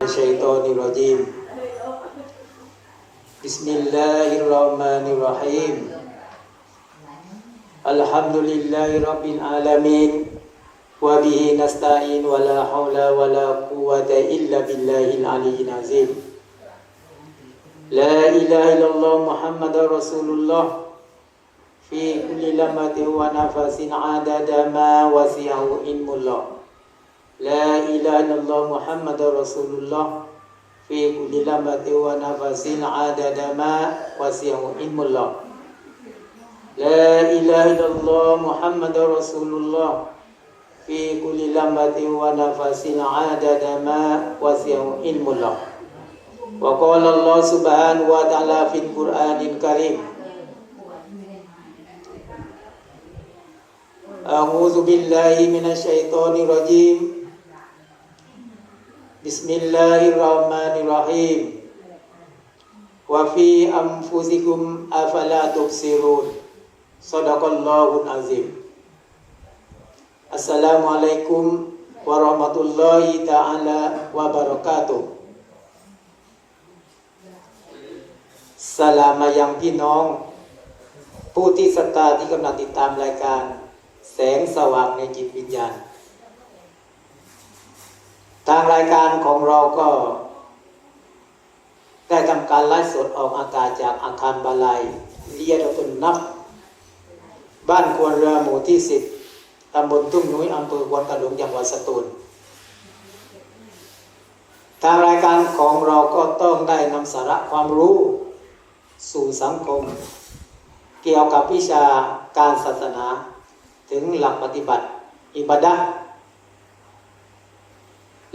الشيطان الرجيم. بسم الله الرحمن الرحيم. الحمد لله رب العالمين. وبه نستعين ولا حول ولا قوة إلا بالله العلي العظيم. لا إله إلا الله محمد رسول الله. في كل لمة ونفس عدد ما وسعه علم الله. لا إله إلا الله محمد رسول الله. في كل لمة ونفس عدد ما وسعه علم الله. لا إله إلا الله محمد رسول الله. في كل لمة ونفس عدد ما وسعه علم الله. وقال الله سبحانه وتعالى في القرآن الكريم. أعوذ بالله من الشيطان الرجيم. Bismillahirrahmanirrahim. Wa fi anfusikum afala tubsirun. Sadaqallahu azim. Assalamualaikum warahmatullahi taala wabarakatuh. สลามายังพี่น้อง ผู้ที่สตาที่กำลังติดตามรายการ แสงสว่างในจิตวิญญาณ ทางรายการของเราก็ ได้ทำการไลฟ์สดออกอากาศจากอาคารบาลัยเรียดตุนนับ บ้านควรเรือหมู่ที่สิบตำบลทุ่งนุ้ยอำเภอควนกระหลงจังหวัดสตูล ทางรายการของเราก็ต้องได้นำสาระความรู้สู่สังคม เกี่ยวกับวิชาการศาสนา ถึงหลักปฏิบัติ อิบาดะ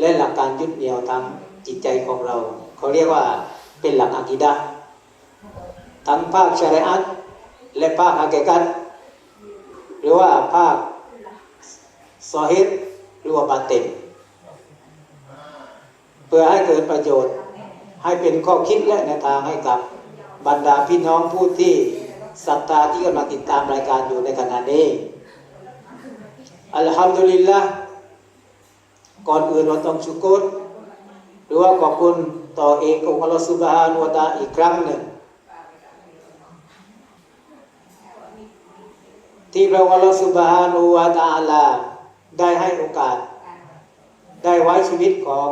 และหลักการยึดเหนี่ยวทางจิตใจของเรา เขาเรียกว่าเป็นหลักอากิดะทั้งภาคชริอัตและภาคฮะกิกัตหรือว่าภาคซอฮิดหรือว่าบาเต็นเพื่อให้เกิดประโยชน์ ให้เป็นข้อคิดและแนวทางให้กับบรรดาพี่น้องผู้ที่ศรัทธาที่กำลังติดตามรายการอยู่ในขณะนี้อัลฮัมดุลิลละ ก่อนอื่นเราต้องชุกรหรือว่าขอบคุณต่อเององค์อัลลอฮฺสุบฮานุวตาอีกครั้งหนึ่ง ที่พระองค์อัลลอฮฺสุบฮานุวตาลาได้ให้โอกาส ได้ไว้ชีวิตของ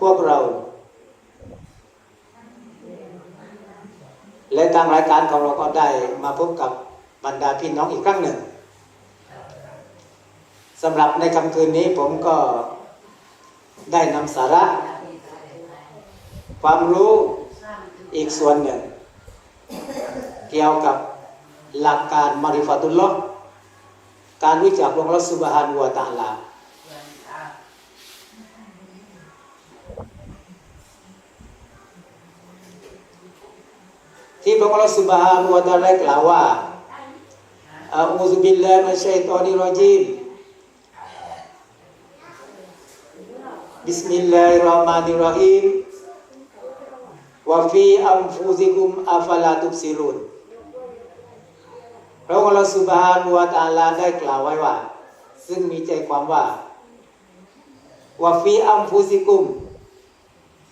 พวกเรา และทางรายการของเราก็ได้มาพบกับบรรดาพี่น้องอีกครั้งหนึ่ง สำหรับในค่ำคืนนี้ผมก็ได้นำสาระ ความรู้อีกส่วนหนึ่ง เกี่ยวกับหลักการมาริฟาตุลลอฮ์การรู้จักองค์รัสุบฮานุวตาลา ที่พระองค์สุบฮานุวะตะอาลากล่าวว่าอาอูซุบิลลาฮิมินัชชัยฏอนิรรจีม บิสมิลลาฮิรเราะห์มานิรเราะฮีมวะฟีอัมฟูซิกุมอัฟลาตุบซิรุนพระองค์สุบฮานุวะตาลาได้กล่าวไว้ว่า ซึ่งมีใจความว่าวะฟีอัมฟูซิกุม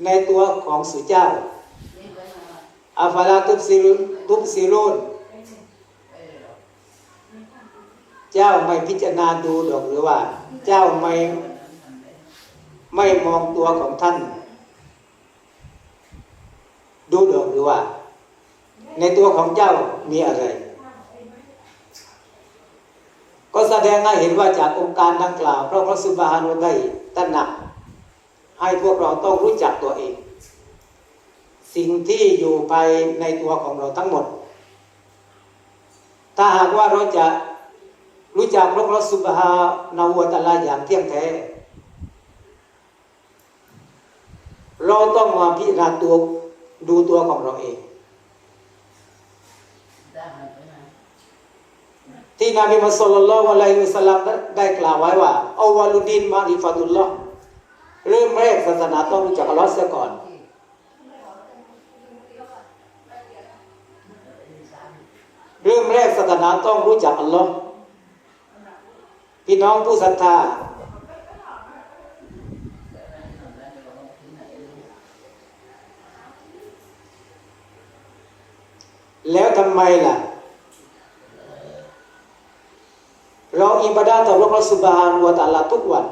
ในตัวของสุเจ้าอาฟาลาตุบซิรุนตุบซิรุนเจ้าไม่พิจารณาดูดอกหรือว่า เจ้าไม่ ไม่มองตัวของท่าน ดูดอกหรือว่า ในตัวของเจ้ามีอะไร ก็แสดงให้เห็นว่าจากองค์การดังกล่าวพระพระสุบฮานุได้ตระหนัก ให้พวกเราต้องรู้จักตัวเอง สิ่งที่อยู่ภายในตัวของเราทั้งหมด ถ้าหากว่าเราจะรู้จักพระพระสุบฮานาวตลาอย่างเที่ยงแท้ เราต้องมาพิจารณาตัวดูตัวของเราเอง ที่นบีมุสลิมละวะลัยฮิสลามได้กล่าวไว้ว่าอาวาลุดินมาริฟาตุลลอฮ์เริ่มแรกศาสนาต้องรู้จักอัลลอฮ์เสียก่อนเริ่มแรกศาสนาต้องรู้จักอัลลอฮ์พี่น้องผู้ศรัทธา ไมล่ะ เราอิบาดาต่อพระพุทธสุบานวตะอาลาทุกวัน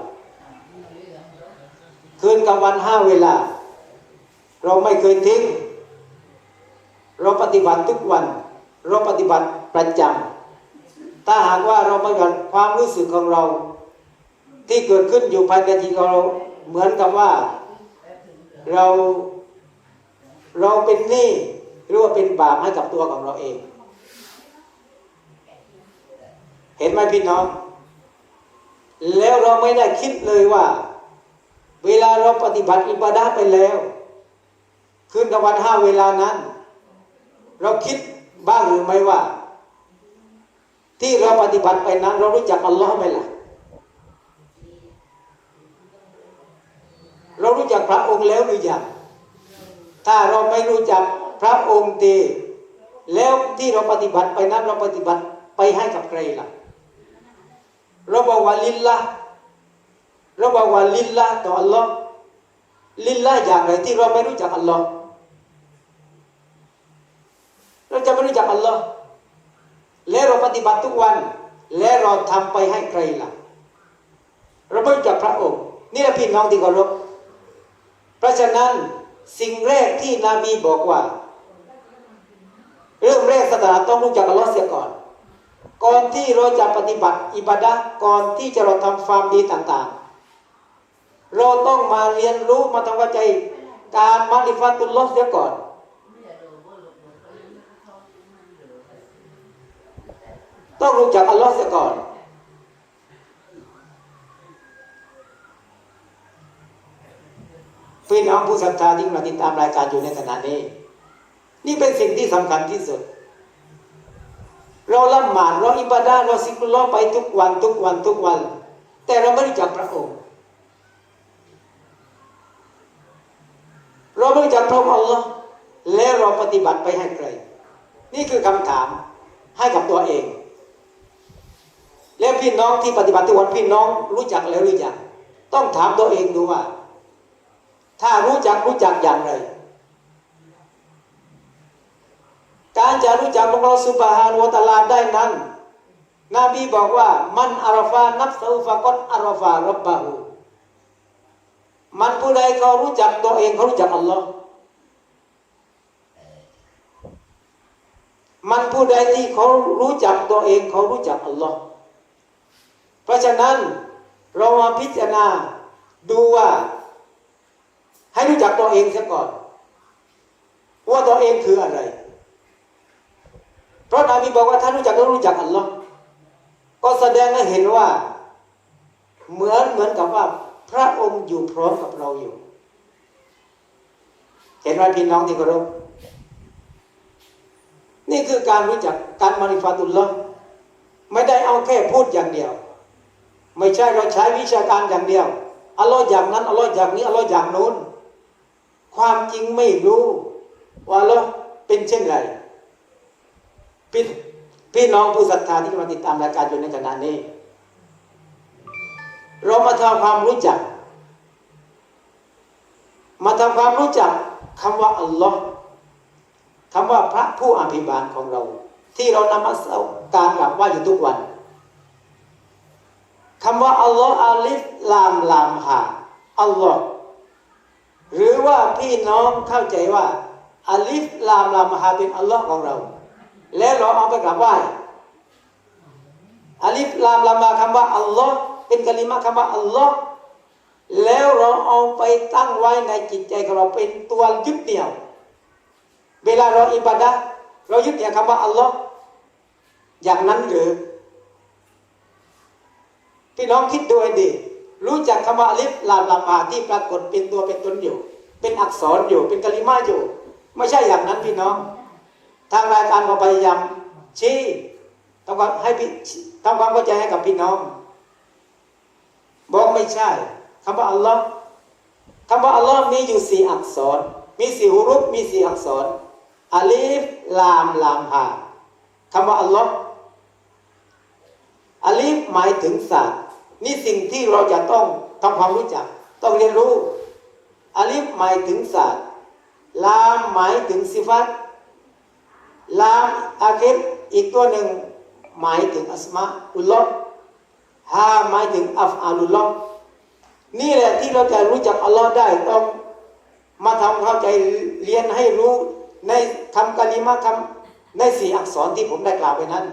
คืนกับวันห้าเวลา เราไม่เคยทิ้ง เราปฏิบัติทุกวัน เราปฏิบัติประจำถ้าหากว่าเราปฏิบัติความรู้สึกของเรา ที่เกิดขึ้นอยู่ภายในจิตของเราเหมือนกับว่า เราเราเป็นหนี้ หรือว่าเป็นบาปให้กับตัวของเราเอง เห็นไหมพี่น้อง แล้วเราไม่ได้คิดเลยว่า เวลาเราปฏิบัติอิบาดาไปแล้วคืนกับวันห้าเวลานั้น เราคิดบ้างหรือไม่ว่า ที่เราปฏิบัติไปนั้น เรารู้จักอัลลอฮ์ไหมล่ะเรารู้จักพระองค์แล้วหรือยังถ้าเราไม่รู้จัก ระองค์ตีแล้วที่เราปฏิบัติไปนั้นเราปฏิบัติไปให้กับใครล่ะเราบอกว่าลิลละเราบอกว่าลิลละต่ออัลลอฮ์ลิลละอย่างไรที่เราไม่รู้จักอัลลอฮ์เราจะไม่รู้จักอัลลอฮ์แล้วเราปฏิบัติทุกวัน แล้วเราทำไปให้ใครล่ะเราไม่รู้จักพระองค์นี่แหละพี่น้องที่เคารพเพราะฉะนั้นสิ่งแรกที่นบีบอกว่า เริ่มแรกสตาต้องรู้จักอัลลอฮ์เสียก่อน ก่อนที่เราจะปฏิบัติอิบาดะห์ก่อนที่จะเราทำความดีต่างๆ เราต้องมาเรียนรู้มาทำเข้าใจการมาริฟัตุลลอฮ์เสียก่อนต้องรู้จักอัลลอฮ์เสียก่อน พี่น้องผู้ศรัทธาที่มาติดตามรายการอยู่ในขณะนี้ นี่เป็นสิ่งที่สำคัญที่สุด เราละหมาดเราอิบาดาเราซิกุลลอไปทุกวันทุกวันทุกวัน แต่เราไม่รู้จักพระองค์ เราไม่รู้จักพระองค์อัลลอฮ์แล้วเราปฏิบัติไปให้ใคร นี่คือคำถามให้กับตัวเอง แล้วพี่น้องที่ปฏิบัติทุกวันพี่น้องรู้จักแล้วหรือยังต้องถามตัวเองดูว่า ถ้ารู้จักรู้จักอย่างไร การจะรู้จักพระเราสุบฮานวตะลาได้นั้น นบีบอกว่า มันอารฟานับซาฟะกอนอารฟารับบาหูมันผู้ใดเขารู้จักตัวเองเขารู้จักอัลลอฮ์มันผู้ใดที่เขารู้จักตัวเองเขารู้จักอัลลอฮ์เพราะฉะนั้นเรามาพิจารณาดูว่า ให้รู้จักตัวเองเสียก่อน ว่าตัวเองคืออะไร ราะนบีบอกว่าถ้ารู้จักต้องรู้จักอัลลอฮ์ก็แสดงให้เห็นว่า เหมือนเหมือนกับว่า พระองค์อยู่พร้อมกับเราอยู่ เห็นไหมพี่น้องที่เคารพนี่คือการรู้จักการมาริฟาตุลลอฮ์ไม่ได้เอาแค่พูดอย่างเดียว ไม่ใช่เราใช้วิชาการอย่างเดียวอัลลอฮ์อย่างนั้นอัลลอฮ์อย่างนี้อัลลอฮ์อย่างโน้น ความจริงไม่รู้ ว่าอัลลอฮ์เป็นเช่นไร พี่พี่น้องผู้ศรัทธาที่กำลังติดตามรายการอยู่ในขณะนี้ เรามาทำความรู้จัก มาทำความรู้จักคำว่าอัลลอฮ์คำว่าพระผู้อภิบาลของเรา ที่เรานำมาเอาการกราบไหว้อยู่ทุกวันคำว่าอัลลอฮ์อาลิฟลามลามหาอัลลอฮ์หรือว่าพี่น้องเข้าใจว่าอาลิฟลามลามหาเป็นอัลลอฮ์ของเรา แล้วเราเอาไปกราบไหว้อาลิฟลามลามมาคำว่าอัลลอฮ์เป็นกะลิมะคำว่าอัลลอฮ์แล้วเราเอาไปตั้งไว้ในจิตใจของเราเป็นตัวยึดเหนี่ยว เวลาเราอิบาดะเรายึดเหนี่ยวคำว่าอัลลอฮ์อย่างนั้นหรือพี่น้องคิดดูให้ดี รู้จักคำว่าอาลิฟลามลามมาที่ปรากฏเป็นตัวเป็นตนอยู่ เป็นอักษรอยู่ เป็นกะลิมาอยู่ ไม่ใช่อย่างนั้นพี่น้อง ทางรายการก็พยายามชี้ทำความให้พี่ทำความเข้าใจให้กับพี่น้องบอกไม่ใช่คำว่าอัลลอฮ์คำว่าอัลลอฮ์มีอยู่สี่อักษร มีสี่ฮุรุฟมีสี่อักษรอาลิฟลามลามฮาคำว่าอัลลอฮ์อาลิฟหมายถึงศาสตร์นี่สิ่งที่เราจะต้องทำความรู้จัก ต้องเรียนรู้อาลิฟหมายถึงศาสตร์ลามหมายถึงสิฟัต ลามอาคิรอีกตัวหนึ่งหมายถึงอัสมาอุลลอฮ์ฮาหมายถึงอัฟอาลุลลอฮ์นี่แหละที่เราจะรู้จักอัลลอฮ์ได้ต้องมาทำเข้าใจเรียนให้รู้ในคำกะลิมะคำในสี่อักษรที่ผมได้กล่าวไปนั้น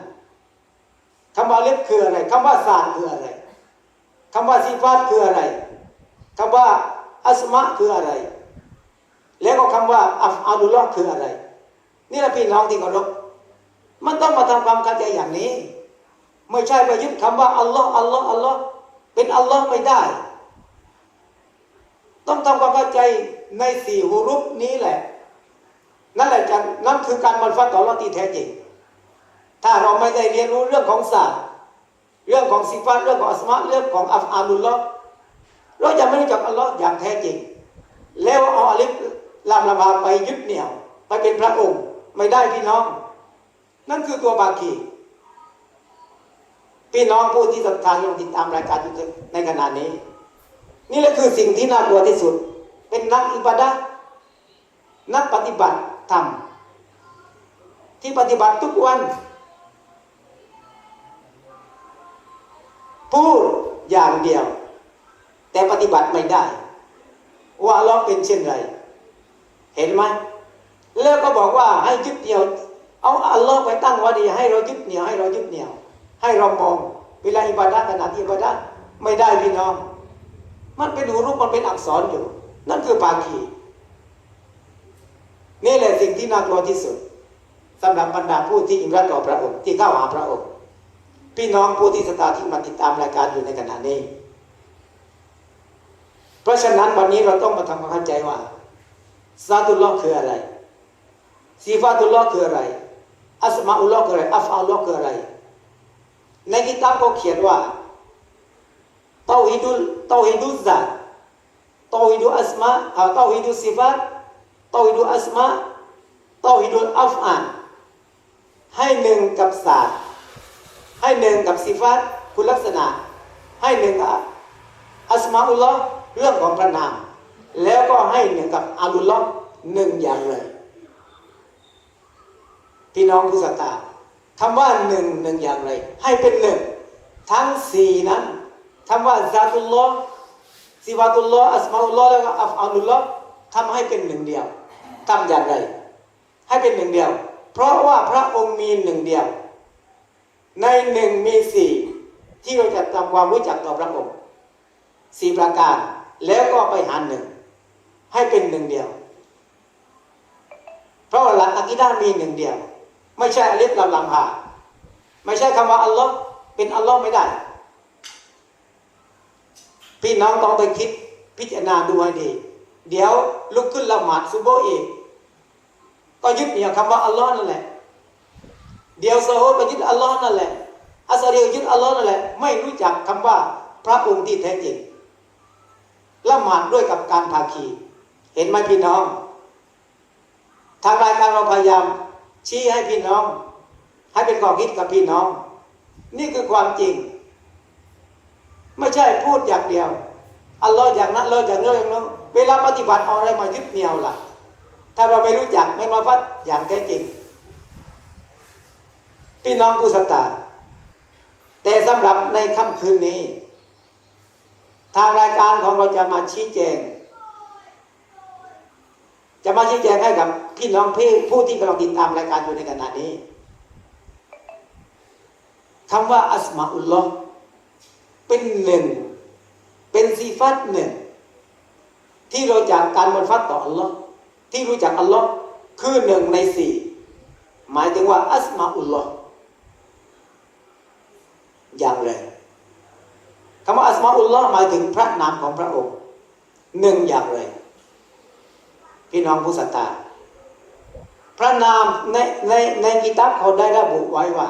คำว่าเล็บคืออะไรคำว่าศารคืออะไรคำว่าสิฟาตคืออะไรคำว่าอัสมาคืออะไร แล้วก็คำว่าอัฟอาลุลลอฮ์คืออะไร นี่แหละพี่น้องที่เคารพมันต้องมาทำความเข้าใจอย่างนี้ ไม่ใช่ไปยึดคำว่าอัลลอฮ์อัลลอฮ์อัลลอฮ์เป็นอัลลอฮ์ไม่ได้ ต้องทำความเข้าใจในสี่หูรุปนี้แหละ นั่นแหละจะนั่นคือการมันฟัดต่ออัลลอฮ์ที่แท้จริง ถ้าเราไม่ได้เรียนรู้เรื่องของศาสตร์เรื่องของสิฟัตเรื่องของอัสมาเรื่องของอัฟอาลุลลอฮ์เราจะไม่รู้จักอัลลอฮ์อย่างแท้จริง แล้วเอาอลิฟลามลามาไปยึดเหนี่ยว ไปเป็นพระองค์ ไม่ได้พี่น้อง นั่นคือตัวบาคีพี่น้องผู้ที่ศรัทธายังติดตามรายการอยู่ในขณะนี้ นี่แหละคือสิ่งที่น่ากลัวที่สุด เป็นนักอิบาดะนักปฏิบัติธรรมที่ปฏิบัติทุกวัน พูดอย่างเดียว แต่ปฏิบัติไม่ได้ ว่าเลอฮ์เป็นเช่นไร เห็นไหม แล้วก็บอกว่าให้ยึดเหนี่ยว เอาอัลลอฮ์ไปตั้งว่าดีให้เรายึดเหนี่ยวให้เรายึดเหนี่ยว ให้เรามอง เวลาอิบาดะขณะที่อิบาดะไม่ได้พี่น้อง มันเป็นหูรูปมันเป็นอักษรอยู่ นั่นคือปากีนี่แหละสิ่งที่น่ากลัวที่สุดสำหรับบรรดาผู้ที่อิมรัตต่อพระองค์ที่เข้าหาพระองค์ พี่น้องผู้ที่สตาที่มาติดตามรายการอยู่ในขณะนี้ เพราะฉะนั้นวันนี้เราต้องมาทำความเข้าใจว่าซาตุลลอฮ์คืออะไร ซีฟาตุลลอฮ์คืออะไร อัสมาอุลลอฮ์คืออะไร อัฟอัลลอฮ์คืออะไร ในกิตาบเขาเขียนว่าเตาฮิดุลเตาฮิดุซาตเตาฮิดุอัสมาเตาฮิดุซีฟาตเตาฮิดุอัสมาเตาฮิดุลอัฟอานให้หนึ่งกับศาสตร์ให้หนึ่งกับซีฟาตคุณลักษณะ ให้หนึ่งกับอัสมาอุลลอฮ์เรื่องของพระนาม แล้วก็ให้หนึ่งกับอาลุลลอฮ์หนึ่งอย่างเลย พี่น้องผู้ศรัทธาคำว่าหนึ่งหนึ่งอย่างไร ให้เป็นหนึ่งทั้งสี่นั้นคำว่าซาตุลลอฮ์ซิวาตุลลอฮ์อัสมาอุลลอฮ์แล้วก็อัฟอาลุลลอฮ์ทำให้เป็นหนึ่งเดียวทำอย่างไร ให้เป็นหนึ่งเดียว เพราะว่าพระองค์มีหนึ่งเดียว ในหนึ่งมีสี่ที่เราจะทำความรู้จักต่อพระองค์สี่ประการ แล้วก็ไปหาหนึ่งให้เป็นหนึ่งเดียว เพราะว่าหลักอะกีดามีหนึ่งเดียว ไม่ใช่อลิฟลำลำหาไม่ใช่คำว่าอัลลอฮ์เป็นอัลลอฮ์ไม่ได้ พี่น้องต้องไปคิดพิจารณาดูให้ดี เดี๋ยวลุกขึ้นละหมาดซุโบเองก็ยึดเหนี่ยวคำว่าอัลลอฮ์นั่นแหละ เดี๋ยวโซโฮไปยึดอัลลอฮ์นั่นแหละอัสเรียยึดอัลลอฮ์นั่นแหละ ไม่รู้จักคำว่าพระองค์ที่แท้จริงละหมาดด้วยกับการภาคี เห็นไหมพี่น้อง ทางรายการเราพยายาม ชี้ให้พี่น้อง ให้เป็นข้อคิดกับพี่น้อง นี่คือความจริง ไม่ใช่พูดอย่างเดียว อัลลอฮ์อย่างนั้นเลยอย่างนี้อย่างนั้นเวลาปฏิบัติเอาอะไรมายึดเหนี่ยวล่ะ ถ้าเราไม่รู้จักไม่มาฟัดอย่างแท้จริง พี่น้องผู้ศรัทธาแต่สำหรับในค่ำคืนนี้ ทางรายการของเราจะมาชี้แจง จะมาชี้แจงให้กับ พี่น้องพี่ผู้ที่กำลังติดตามรายการอยู่ในขณะนี้คำว่าอัสมาอุลลอฮ์เป็นหนึ่ง เป็นซีฟัตหนึ่ง ที่เราจากการบนฟัดต่ออัลลอฮ์ที่รู้จักอัลลอฮ์คือหนึ่งในสี่หมายถึงว่า อัสมาอุลลอฮ์อย่างไรคำว่าอัสมาอุลลอฮ์หมายถึงพระนามของพระองค์หนึ่งอย่างไรพี่น้องผู้ศรัทธา ระนามในในในกิตาบเขาได้ระบุไว้ว่า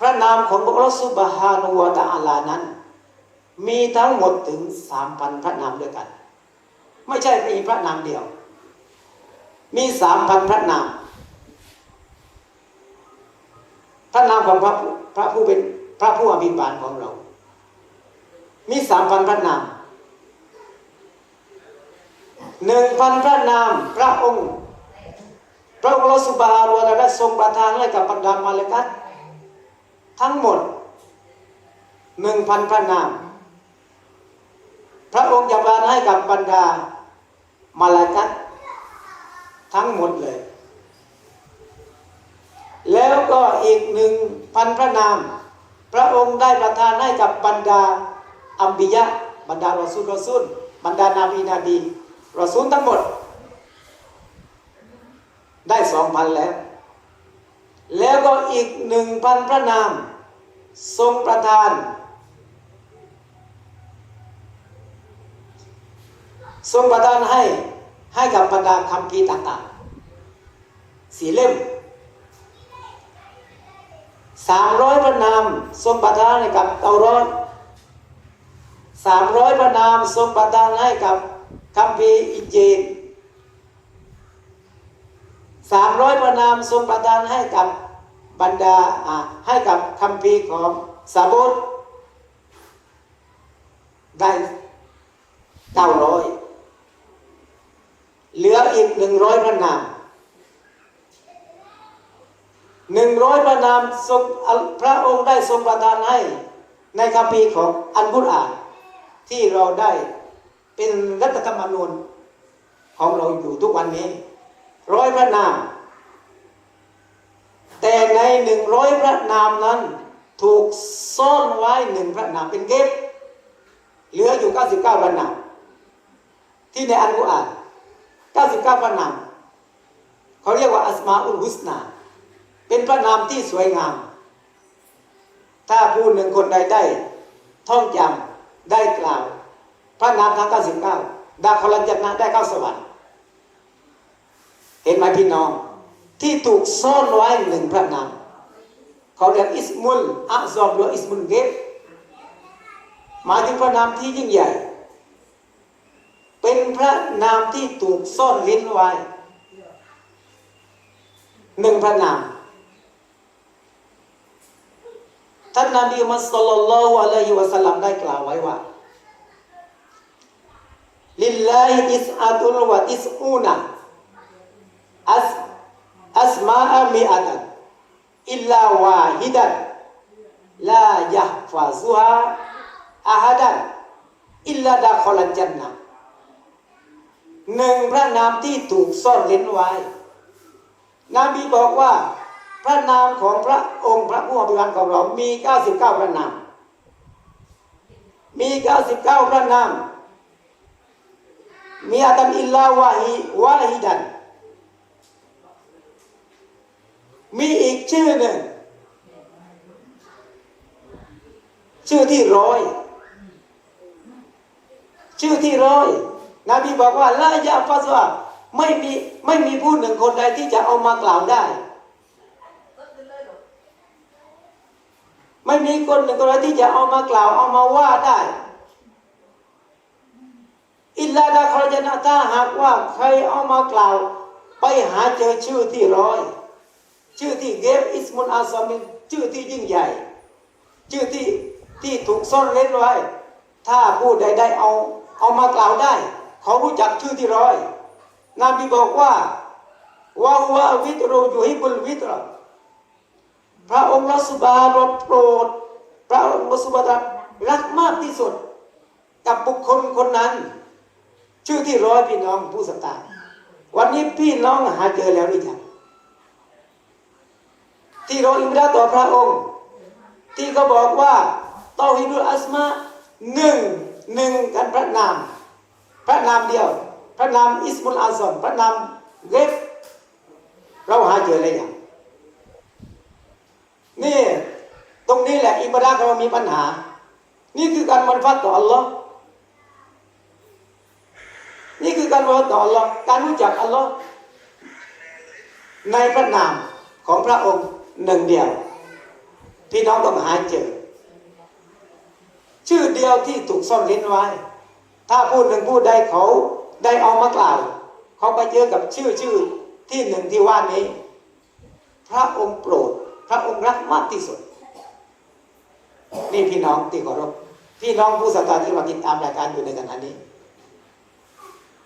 พระนามของพระรัสุบฮานุวตาอัลานั้น มีทั้งหมดถึงสามพันพระนามด้วยกัน ไม่ใช่มีพระนามเดียว มีสามพันพระนาม พระนามของพระพระผู้เป็นพระผู้อภิบาลของเรา มีสามพันพระนามหนึ่งพันพระนามพระองค์ ระองค์เราสุบฮานวะตะลาทรงประทานให้กับบรรดามาเลกัตทั้งหมดหนึ่งพันพระนาม พระองค์จะประทานให้กับบรรดามาลากัตทั้งหมดเลย แล้วก็อีกหนึ่งพันพระนาม พระองค์ได้ประทานให้กับบรรดาอัมบิยะ บรรดารอซูลรอซูลบรรดานาบีนาบีรอซูลทั้งหมด ได้สองพันแล้ว แล้วก็อีกหนึ่งพันพระนาม ทรงประทาน ทรงประทานให้ให้กับบรรดาคำพีต่างๆ สีเล่มสามร้อยพระนามทรงประทานให้กับเตารอนสามร้อยพระนามทรงประทานให้กับคัมภีอินจีล สามร้อยพระนามทรงประทานให้กับบรรดาให้กับคัมภีของซาบุตได้เก้าร้อยเหลืออีกหนึ่งร้อยพระนามหนึ่งร้อยพระนามทรงพระองค์ได้ทรงประทานให้ ในคัมภีของอันกุรอานที่เราได้เป็นรัฐธรรมนูญของเราอยู่ทุกวันนี้ ร้อยพระนาม แต่ในหนึ่งร้อยพระนามนั้น ถูกซ่อนไว้หนึ่งพระนามเป็นเก็บ เหลืออยู่ 99พระนาม ที่ในอันกุรอาน 99พระนามเขาเรียกว่าอัสมาอุลฮุสนา เป็นพระนามที่สวยงาม ถ้าผู้หนึ่งคนใดได้ ท่องจำได้กล่าว พระนามทั้ง 99ดาคลันจันนะได้เข้าสวรรค์ เห็นไหมพี่น้อง ที่ถูกซ่อนไว้หนึ่งพระนามเขาเรียกอิสมุลอัซอมหรืออิสมุลเกฟหมายถึงพระนามที่ยิ่งใหญ่ เป็นพระนามที่ถูกซ่อนลิ้นไว้หนึ่งพระนามท่านนบีมุฮัมมัดศ็อลลัลลอฮุอะลัยฮิวะสัลลัมได้กล่าวไว้ว่าลิลลาฮิอิสอาตุลวะอิสอูนะ อัสอัสมาอะมิอะตันอิลลาวาฮิดันลายะฟาซุฮาอะฮัดันอิลลาดาคอลันจันนะหนึ่งพระนามที่ถูกซ่อนเล้นไว้ นบีบอกว่า พระนามของพระองค์พระผู้อภิบาลของเรา มี 99 พระนาม มี 99 พระนาม มีอาตันอิลลาวาฮิวาฮิดัน มีอีกชื่อหนึ่งชื่อที่ร้อย ชื่อที่ร้อยนบีบอกว่าละยาฟาซวาไม่มีไม่มีผู้หนึ่งคนใดที่จะเอามากล่าวได้ ไม่มีคนหนึ่งคนใดที่จะเอามากล่าวเอามาว่าได้ อิลลาดาครจนะถ้าหากว่าใครเอามากล่าว ไปหาเจอชื่อที่ร้อย ชื่อที่เกฟอิสมุนอาซามินชื่อที่ยิ่งใหญ่ ชื่อที่ที่ถูกซ่อนเร้นไว้ ถ้าผู้ใดได้เอาเอามากล่าวได้ เขารู้จักชื่อที่ร้อย นบีบอกว่าวาวาวิตโรยูฮิบุลวิตรพระองค์ละสุบานโปรด พระองค์ละสุบานรักมากที่สุด กับบุคคลคนนั้น ชื่อที่ร้อยพี่น้องผู้ศรัทธาวันนี้พี่น้องหาเจอแล้วหรือยัง ที่เราอิมราต่อพระองค์ ที่เขาบอกว่าเตาฮิดุลอัสมาหนึ่งหนึ่งกันพระนาม พระนามเดียว พระนามอิสมุลอาซอมพระนามเกฟเราหาเจอเลยยังนี่ตรงนี้แหละอิบาดาเรามีปัญหา นี่คือการมันฟัดต่ออัลลอฮ์นี่คือการมันต่ออัลลอฮ์การรู้จักอัลลอฮ์ในพระนามของพระองค์ หนึ่งเดียว พี่น้องต้องหาเจอ ชื่อเดียวที่ถูกซ่อนเล้นไว้ ถ้าพูดหนึ่งพูดใดเขาได้เอามากล่าวเขาไปเจอกับชื่อชื่อที่หนึ่งที่ว่านี้ พระองค์โปรด พระองค์รักมากที่สุด นี่พี่น้องที่เคารพพี่น้องผู้ศรัทธาที่มาติดตามรายการอยู่ในขณะนี้